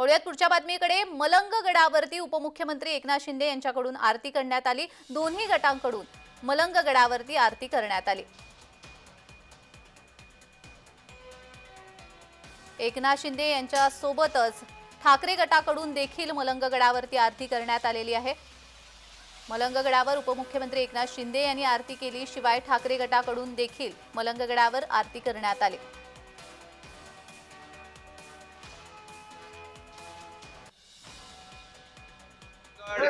वळूयात पुढच्या बातमीकडे. मलंग गडावरती उपमुख्यमंत्री एकनाथ शिंदे यांच्याकडून आरती करण्यात आली. दोन्ही गटांकडून मलंग गडावरती आरती करण्यात आली. एकनाथ शिंदे यांच्या सोबतच ठाकरे गटाकडून देखील मलंग गडावरती आरती करण्यात आलेली आहे. मलंगगडावर उपमुख्यमंत्री एकनाथ शिंदे यांनी आरती केली. शिवाय ठाकरे गटाकडून देखील मलंगगडावर आरती करण्यात आली.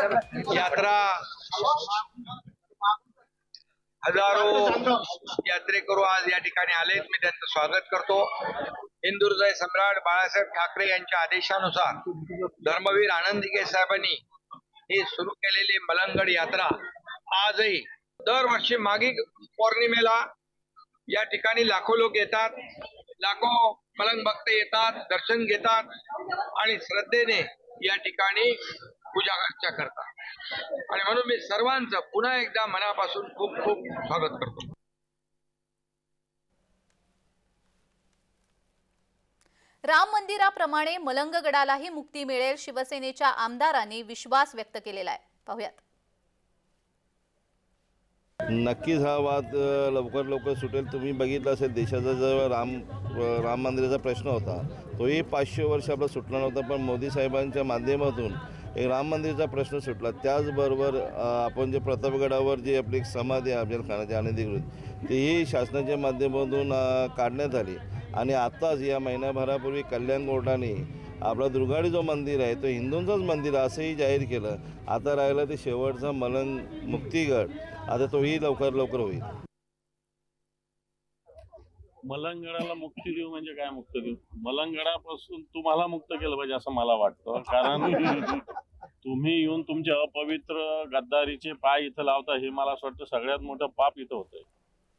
यात्रा हजारो यात्रेकरू आज या ठिकाणी आलेत. मी त्यांचं स्वागत करतो. हिंदुहृदय सम्राट बाळासाहेब ठाकरे यांच्या आदेशानुसार धर्मवीर आनंदिके साहेबांनी ही सुरू केलेली मलंगड यात्रा आजही दरवर्षी मागिक पौर्णिमेला या ठिकाणी लाखो लोक येतात. लाखो मलंग भक्त येतात दर्शन घेतात आणि श्रद्धेने या ठिकाणी पूजा अर्चा करतात आणि म्हणून मी सर्वांचं पुन्हा एकदा मनापासून खूप खूप स्वागत करतो. राम मंदिराप्रमाणे मलंग गडालाही मुक्ती मिळेल शिवसेनेच्या आमदारांनी विश्वास व्यक्त केलेला आहे. पाहुयात. नक्कीच हा वाद लवकर लवकर सुटेल. तुम्ही बघितलं असेल देशाचा जो राम राम मंदिराचा प्रश्न होता तोही पाचशे वर्ष आपला सुटला नव्हता पण मोदी साहेबांच्या माध्यमातून एक राम मंदिराचा प्रश्न सुटला. त्याचबरोबर आपण जे प्रतापगडावर जी आपली एक समाधी आहे अफजल खानाची अनधिकृत तीही शासनाच्या माध्यमातून काढण्यात आली. आणि आत्ताच या महिन्याभरापूर्वी कल्याण कोर्टाने आपला दुर्गाडी जो मंदिर आहे तो हिंदूंचंच मंदिर आहे असंही जाहीर केलं. आता राहिलं ते शेवटचा मलंग मुक्तिगड. आता तोही लवकर लवकर होईल. मलंगडाला मुक्ती देऊ म्हणजे काय मुक्त देऊ? मलंगडापासून तुम्हाला मुक्त केलं पाहिजे असं मला वाटतं. कारण तुम्ही येऊन तुमचे अपवित्र गद्दारीचे पाय इथं लावता हे मला असं वाटतं सगळ्यात मोठं पाप इथं होतंय.